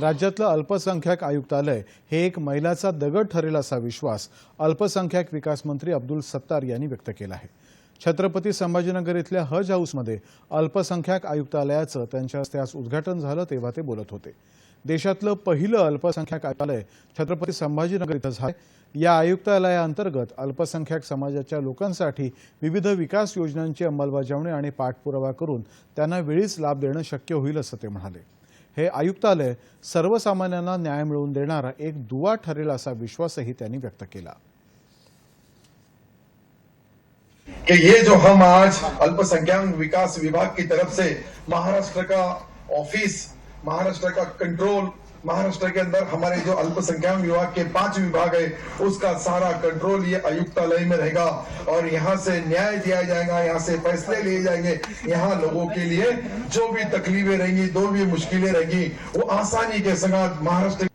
राज्यातलं अल्पसंख्याक आयुक्तालय हे एक मैलाचा दगड ठरेल असा विश्वास अल्पसंख्याक विकास मंत्री अब्दुल सत्तार यांनी व्यक्त केला आहे. छत्रपती संभाजीनगर इथल्या हज हाऊसमध्ये अल्पसंख्याक आयुक्तालयाचं त्यांच्या हस्ते आज उद्घाटन झालं तेव्हा ते बोलत होते. देशातलं पहिलं अल्पसंख्याक आयुक्तालय छत्रपती संभाजीनगर इथं झालं. या आयुक्तालयाअंतर्गत अल्पसंख्याक समाजाच्या लोकांसाठी विविध विकास योजनांची अंमलबजावणी आणि पाठपुरावा करून त्यांना वेळीच लाभ देणं शक्य होईल असं ते म्हणाले. हे आयुक्तालय सर्वसामान्यांना न्याय मिळवून देणारा एक दुवा ठरेल असा विश्वासही त्यांनी व्यक्त केला. कि ये जो हम आज अल्पसंख्याक विकास विभाग की तरफ से महाराष्ट्र का ऑफिस महाराष्ट्र का कंट्रोल महाराष्ट्र के अंदर हमारे जो अल्पसंख्यक विभाग के पाँच विभाग है, उसका सारा कंट्रोल ये आयुक्तालय में रहेगा। और यहाँ से न्याय दिया जाएगा, यहाँ से फैसले लिए जाएँगे। यहाँ लोगों के लिए जो भी तकलीफें रहेंगी, जो भी मुश्किलें रहेंगी, वो आसानी के साथ महाराष्ट्र